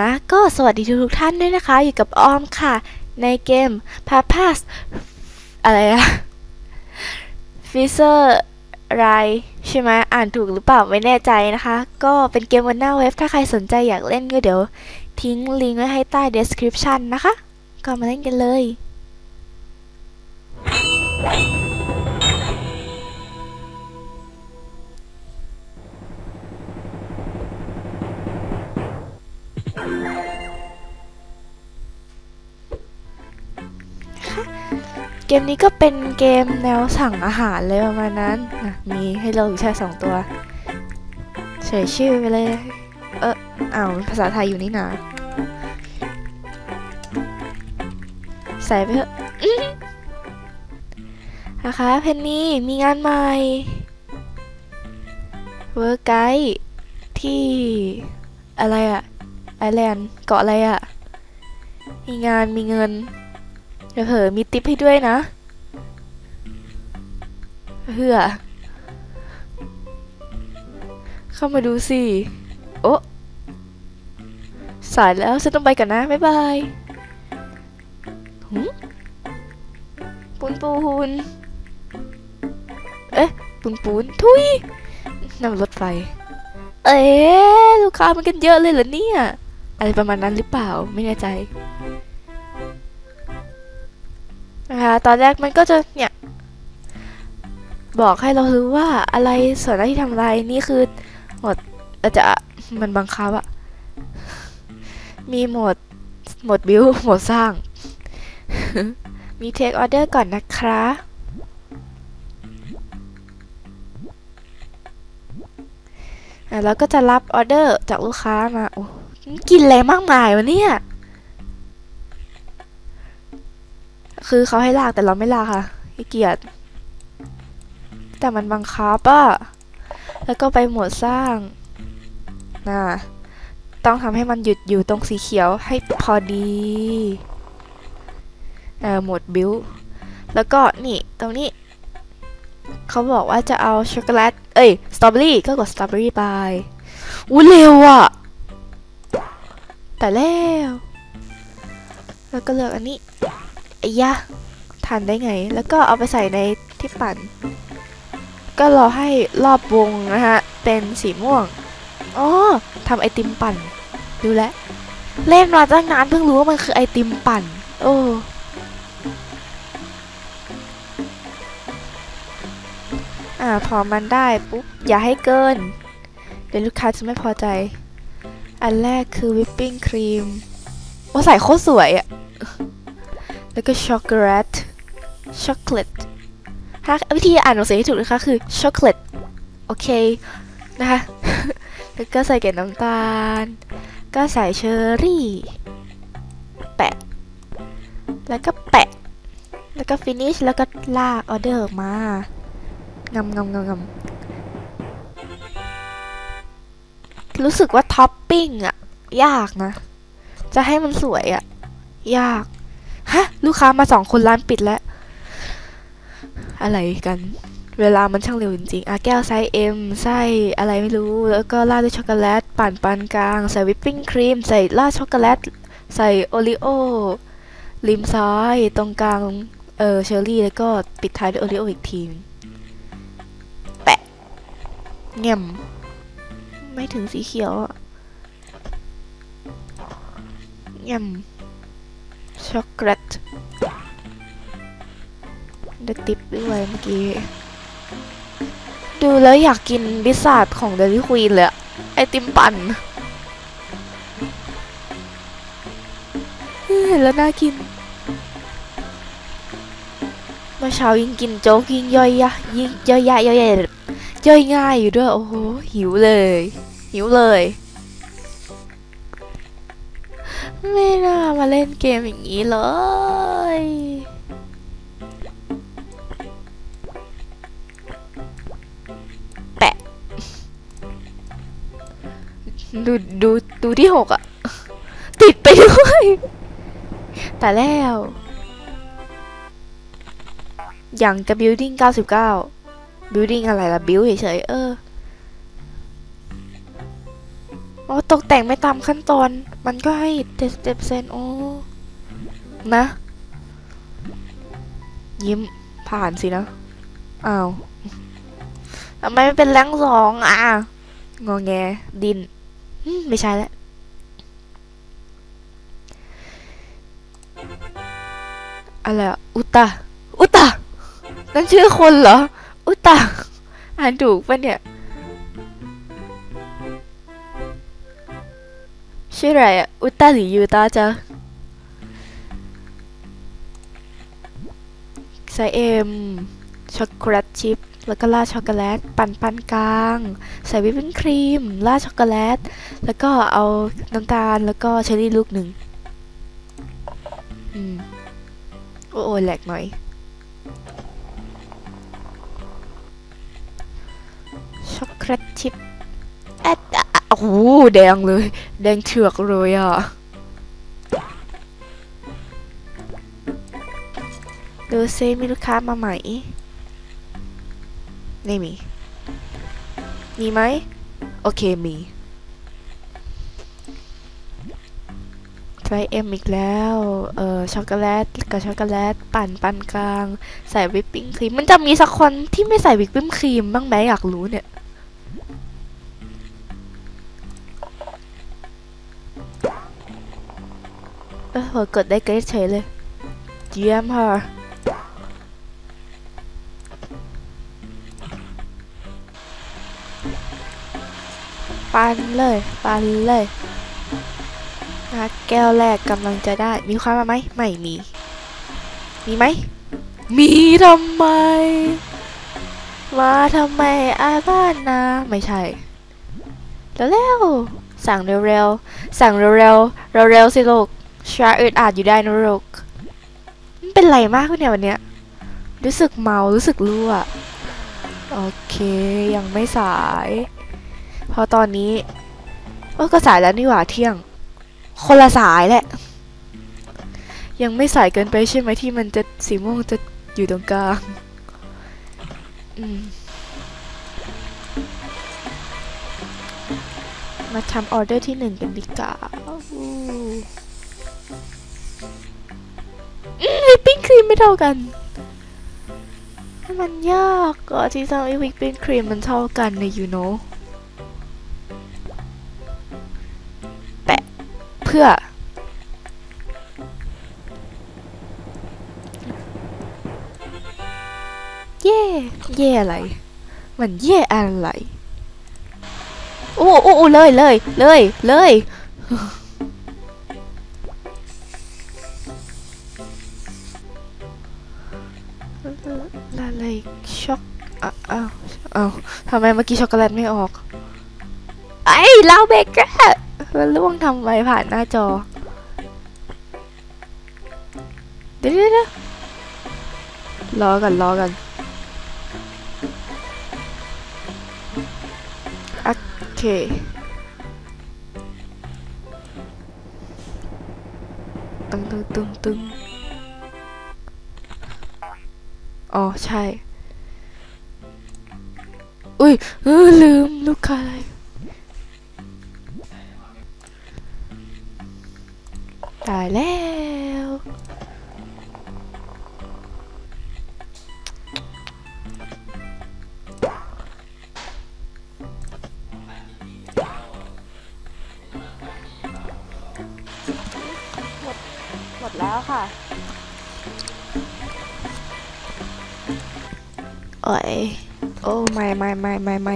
นะ ก็สวัสดีทุกๆท่านด้วยนะคะ อยู่กับออมค่ะ ในเกม p a p a s อะไรอะ f i s e r ไรใช่ไหมอ่านถูกหรือเปล่าไม่แน่ใจนะคะ ก็เป็นเกมบนหน้าเว็บ ถ้าใครสนใจอยากเล่นก็เดี๋ยว ทิ้งลิงก์ไว้ให้ใต้ description นะคะ ก็มาเล่นกันเลย เกมนี้ก็เป็นเกมแนวสั่งอาหารเลยประมาณนั้นนะมีให้เราอยู่แค่สองตัว เฉยชื่อไปเลย เอออ้าวภาษาไทยอยู่นี่นะใส่ไปเถอะนะคะเพนนี่มีงานใหม่เวิร์กไกด์ที่อะไรอะไอแลนด์เกาะอะไรอะมีงานมีเงิน เผอมีติปให้ด้วยนะเพื่อเข้ามาดูสิ โอ้สายแล้วฉันต้องไปก่อนนะ บ๊ายบายหืมปูนปูน เอ๊ะ ปูนปูน ทุยนั่งรถไฟ เอ๊ะ ลูกค้ามันกันเยอะเลยเหรอเนี่ย อะไรประมาณนั้นหรือเปล่า ไม่แน่ใจ นะคะตอนแรกมันก็จะเนี่ยบอกให้เรารู้ว่าอะไรส่วนหน้าที่ทำอะไรนี่คือหมดเราจะมันบังคับอะมีโหมดโหมดบิวโหมดสร้าง มีเทคออเดอร์ก่อนนะคะอะแล้วก็จะรับออเดอร์จากลูกค้ามาโอ้กินอะไรมากมายวะเนี่ย คือเขาให้ลากแต่เราไม่ลากค่ะขี้เกียจแต่มันบังคับอะแล้วก็ไปหมวดสร้างน่ะต้องทำให้มันหยุดอยู่ตรงสีเขียวให้พอดีเออหมวดบิวแล้วก็นี่ตรงนี้ เขาบอกว่าจะเอาช็อกโกแลต เอ้ยสตรอเบอรี่ก็กดสตรอเบอรี่ไปอู้เร็วอะแต่แล้ว แล้วก็เลือกอันนี้ ไอ้ยะทันได้ไง แล้วก็เอาไปใส่ในที่ปั่น ก็รอให้รอบวงนะฮะ เป็นสีม่วงอ๋อทำไอติมปั่น ดูแลเล่นมาตั้งนานเพิ่งรู้ว่ามันคือไอติมปั่น โอ้อ่าพอมันได้ปุ๊บ อย่าให้เกิน เดี๋ยวลูกค้าจะไม่พอใจ อันแรกคือวิปปิ้งครีมโอ้ใส่โคตรสวยอะ แล้วก็ช็อกโกแลตช็อกโกแลตถ้าวิธีอ่านหนังสือให้ถูกนะคะคือช็อกโกแลตโอเคนะคะ แล้วก็ใส่เกล็ดน้ำตาล ก็ใส่เชอร์รี่ แปะ แล้วก็แปะ แล้วก็ฟินิช แล้วก็ลากออเดอร์มางำงำงำงำรู้สึกว่าท็อปปิ้งอะยากนะ จะให้มันสวยอะยาก ฮะ ลูกค้ามาสองคนร้านปิดแล้ว อะไรกัน เวลามันช่างเร็วจริงๆอะแก้วไซส์ M ไส้อะไรไม่รู้ แล้วก็ราดด้วยช็อกโกแลต ปั่นปานกลาง ใส่วิปปิ้งครีม ใส่ราดช็อกโกแลต ใส่โอริโอริมซ้ายตรงกลาง เออเชอร์รี่ แล้วก็ปิดท้ายด้วยโอริโออีกทีแปะเงี่ยมไม่ถึงสีเขียวอะเงี่ยม ช็อกโกแลตได้ติปด้วยเมื่อกี้ ดูแล้วอยากกินบิซาดของเดลี่ควีนเลยอะไอติมปั่นเห็นแล้วน่ากินเมื่อเช้ายิ่งกินโจ๊กยิ่งย่อยยะยิ่งย่อยยะย่อยยะย่อยง่ายอยู่ด้วย โอ้โหหิวเลย หิวเลย ไม่น่ามาเล่นเกมอย่างนี้เลยแปะดูดูดูที่หกอะติดไปด้วย แต่แล้ว อย่างกับ building 99 building อะไรล่ะ build เฉยๆเออ ตกแต่งไม่ตามขั้นตอน มันก็ให้เจ็ดเจ็ดเซนโอ้นะ ยิ้มผ่านสินะ อ้าวทำไมไม่เป็นแรงสองอะ งอแง ดิน ไม่ใช่แล้วอะไรอะอุตาอุตานั่นชื่อคนเหรอ อุตาอ่านถูกปะเนี่ย ชื่ออะไรอะอุตาหรือยูตาจ๊ะใส่เอ็มช็อกโกแลตชิพแล้วก็ราช็อกโกแลตปั่นปานกลาง ใส่วิปปิ้งครีมราช็อกโกแลต แล้วก็เอาน้ำตาลแล้วก็เชอร์รี่ลูกหนึ่งอืมโอ้โอยแหลกหน่อย โอ้โหแดงเลย แดงเถือกเลยอะดูซิมีลูกค้ามาใหม่ไม่มี มีไหม โอเคมีไฟเอ็มอีกแล้ว เออช็อกโกแลตกับช็อกโกแลต ปั่นปั่นกลาง ใส่วิปปิ้งครีม มันจะมีสักคนที่ไม่ใส่วิปปิ้งครีมบ้างไหมอยากรู้เนี่ย ออเผลอกดได้เกรดเฉยเลยเยี่ยมค่ะปันเลยปันเลยนะแก้วแรกกำลังจะได้ มีความมาไหมไม่มี มีไหม มีทำไม มาทำไมอาบ้านนะ ไม่ใช่ แล้วแล้วๆสั่งเร็วๆ สั่งเร็วๆ เร็วๆสิลูก ชาอึดอาดอยู่ได้นะลูกมันเป็นไรมากเนี่ยวันเนี้ย รู้สึกเมา รู้สึกรั่ว โอเค ยังไม่สายเพราะตอนนี้เออก็สายแล้วนี่หว่าเที่ยง คนละสายแหละ ยังไม่สายเกินไปใช่ไหมที่มันจะสีม่วงจะอยู่ตรงกลาง อืมมาทำออเดอร์ที่หนึ่งกันดีกว่า ปปิ้งครีมไม่เท่ากัน มันยากก็ที่ทำให้วิปปิ้งครีมมันเท่ากันใน you know แปะเพื่อ เย่เย่อะไร มันเย่อะไร โอ้โอ้โอ้เลยเลยเลยเลยาวอ้าวทำไมเมื่อกี้ช็อกโกแลตไม่ออก ไอ้ลาวเบเกอร์มันล่วงทำไมผ่านหน้าจอเดี๋ยวเดี๋ยวเดี๋ยวรอกันรอกันโอเคตึงตึงตึงตึงอ๋อ ใช่ อุ้ยเออลืมลูกค้าอะไรตายแล้วหมดหมดแล้วค่ะโอ้ย โอ้ไม่ไม่ไม่ไม่ไ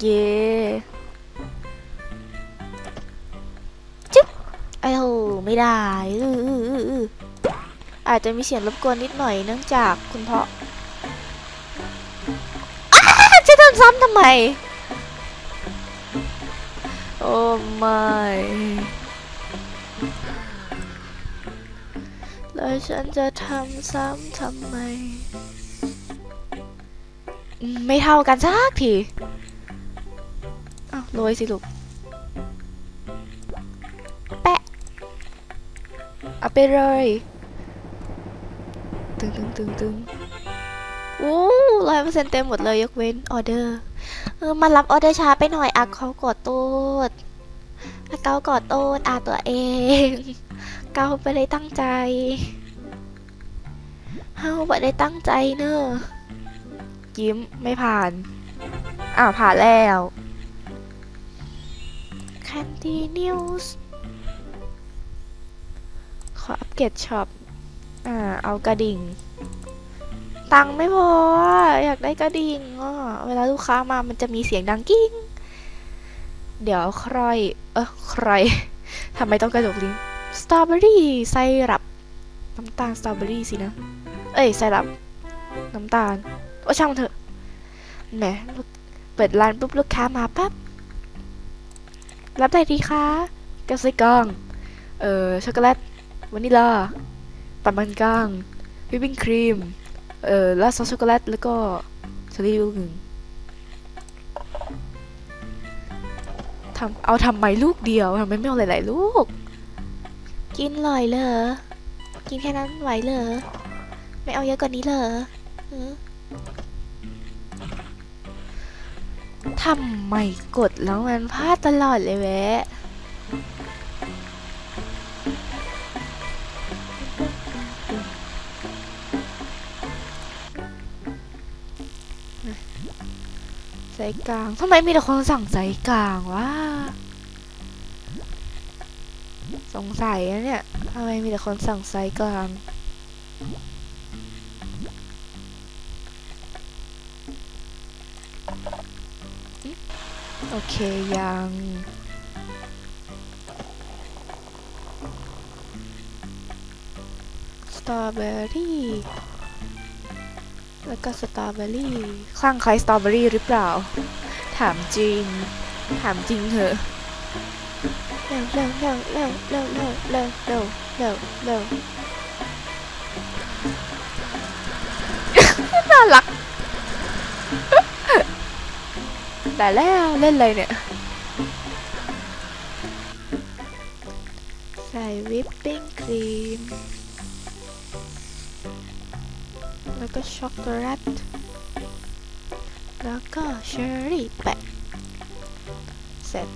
เย่จุ๊บไอ้โหไม่ได้อืออืออืออาจจะมีเสียงรบกวนนิดหน่อยเนื่องจากคุณเพ่ออ้าจะทำซ้ำทำไม โอ้ไม่แล้วฉันจะทำซ้ำทำไม ไม่เท่ากันสักที โรยสิลูก แปะ เอาไปเลย ตึงตึงตึงตึงโอ้ร้อยเปอร์เซ็นต์เต็มหมดเลยยกเว้นออเดอร์ เออ มารับออเดอร์ช้าไปหน่อยอะเขากดตูดอะเกากอดตูดอะตัวเอง เกาไปเลยตั้งใจ เฮาไปได้ตั้งใจเนอะยิ้มไม่ผ่าน อ่าผ่านแล้ว continues ขออัปเกรดช็อป อ่า เอากระดิ่ง ตังไม่พอ อยากได้กระดิ่งอะเวลาลูกค้ามามันจะมีเสียงดังกิ้ง เดี๋ยวใคร เออใครทำไมต้องกระดกลิ้นสตรอเบอรี่ไซรัปน้ำตาลสตรอเบอรี่สินะ เอ้ยไซรัปน้ำตาล โอ้ช่างมันเถอะแหมเปิดร้านปุ๊บลูกค้ามาปั๊บ รับได้ดีคะกระซิกองเอ่อช็อกโกแลตวานิลลาปันมันก้างวิปปิ้งครีมเอ่อละซอสช็อกโกแลตแล้วก็ชอรี่ลูกหนึ่งทำเอาทำไมลูกเดียวทำไมไม่เอาหลายๆลูก กินเลยเหรอกินแค่นั้นไหวเหรอไม่เอาเยอะกว่านี้เหร ทำไมกดแล้วมันพลาดตลอดเลยแวะใจกลางทำไมมีแต่คนสั่งใจกลางวะสงสัยนะเนี่ยทำไมมีแต่คนสั่งไซส์กลาง ยังสตรอเบอรี่ แล้วก็สตรอเบอรี่ คลั่งใครสตรอเบอรี่หรือเปล่า ถามจริง ถามจริงเถอะเร็วเร็วเร็วเร็วเร็วเร็วเร็วเร็วเร็วน่ารัก แต่แล้วเล่นเลยเนี่ย ใส่วิปปิ้งครีม แล้วก็ช็อกโกแลต แล้วก็เชอร์รี่แปะ เสร็จ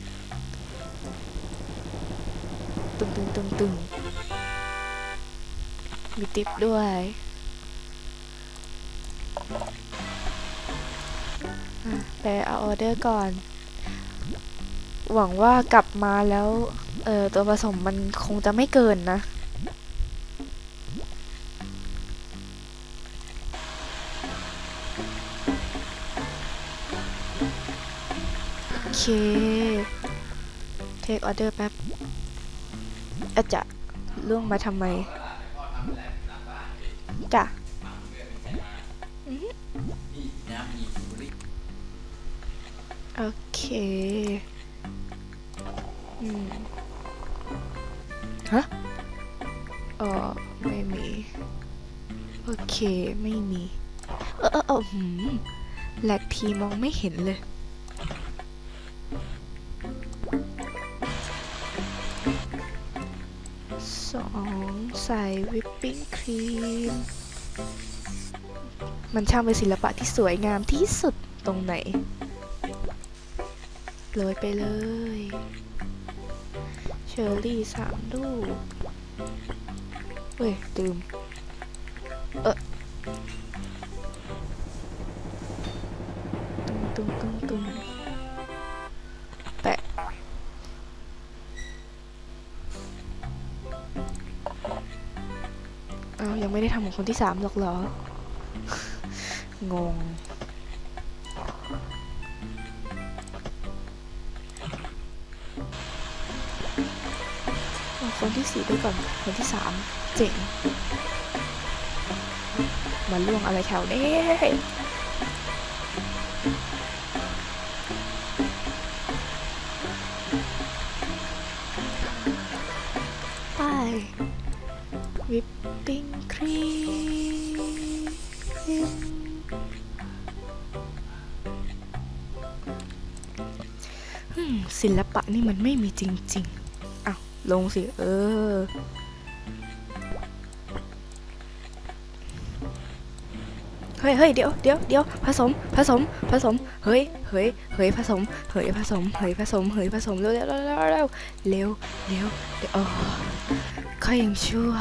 ตึงตึงตึงตึงมีติปด้วย ไปเอาออเดอร์ก่อน หวังว่ากลับมาแล้วเออตัวผสมมันคงจะไม่เกินนะ โอเค เทคออเดอร์แป๊บอาจจะล่วงมาทำไม ฮะเออไม่มี โอเค ไม่มี เออเออเออหืมแหลกทีมองไม่เห็นเลยสองใส่วิปปิ้งครีม มันช่างเป็นศิลปะที่สวยงามที่สุดตรงไหน โรยไปเลย เชอร์รี่สามลูกเฮ้ยตืม เออตึงตึงตึงตึงแปะ เอายังไม่ได้ทำของคนที่สามหรอกเหรอ งง ด้วยก่อนคนที่สามเจ๋งมาล่วงอะไรแถวนี้ไปวิปปิ้งครีมศิลปะนี่มันไม่มีจริง ลงสิ เออ เฮ้ยเฮ้ยเดี๋ยวเดี๋ยวเดี๋ยวผสม ผสม ผสม เฮ้ยเฮ้ยเฮ้ยผสม เฮ้ยผสม เฮ้ยผสม เฮ้ยผสม เร็วเร็วเร็วเร็วเร็วเร็วเร็วเดี๋ยวโอ้ก็ยังชั่ว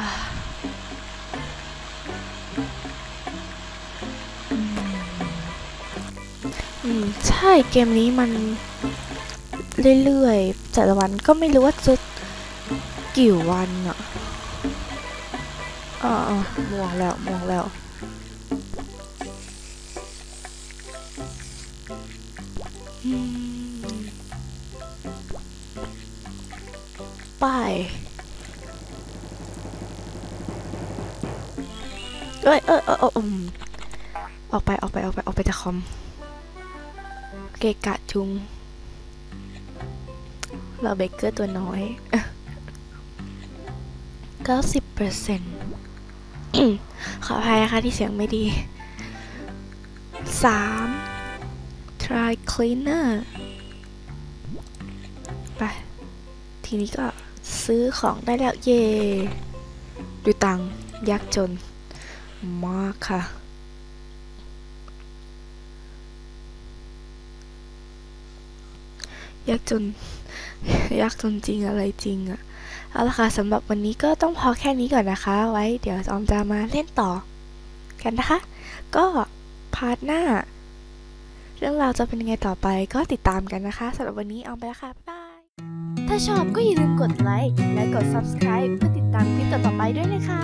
อืม ใช่เกมนี้มันเรื่อยๆแต่ละวันก็ไม่รู้ว่าจะ กี่วันอะอ่าอ่าม่วงแล้วม่วงแล้ว ไปเอ้ยเอยเอยเอยอืมออกไปออกไปออกไปออกไปจากคอม เกะกะจุง เราเบเกอร์ตัวน้อย 90เปอร์เซ็นต์ขออภัยนะคะที่เสียงไม่ดี 3 try cleaner ไป ทีนี้ก็ซื้อของได้แล้วเย่ดูตังยากจน มากค่ะ ยากจน ยากจนจริงอะไรจริงอะ เอาละค่ะสำหรับวันนี้ก็ต้องพอแค่นี้ก่อนนะคะ ไว้ เดี๋ยวออมจะมาเล่นต่อ กันนะคะ ก็พาร์ทหน้า เรื่องราวจะเป็นยังไงต่อไปก็ติดตามกันนะคะสำหรับวันนี้เอาไปแล้วค่ะบ๊ายบาย ถ้าชอบก็อย่าลืมกดไลค์และกด subscribe เพื่อติดตามคลิปต่อๆไปด้วยนะคะ